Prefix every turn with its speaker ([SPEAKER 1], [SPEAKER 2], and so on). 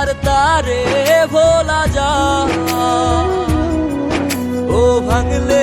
[SPEAKER 1] আর তারে ভোলা যা। ও ভাঙলে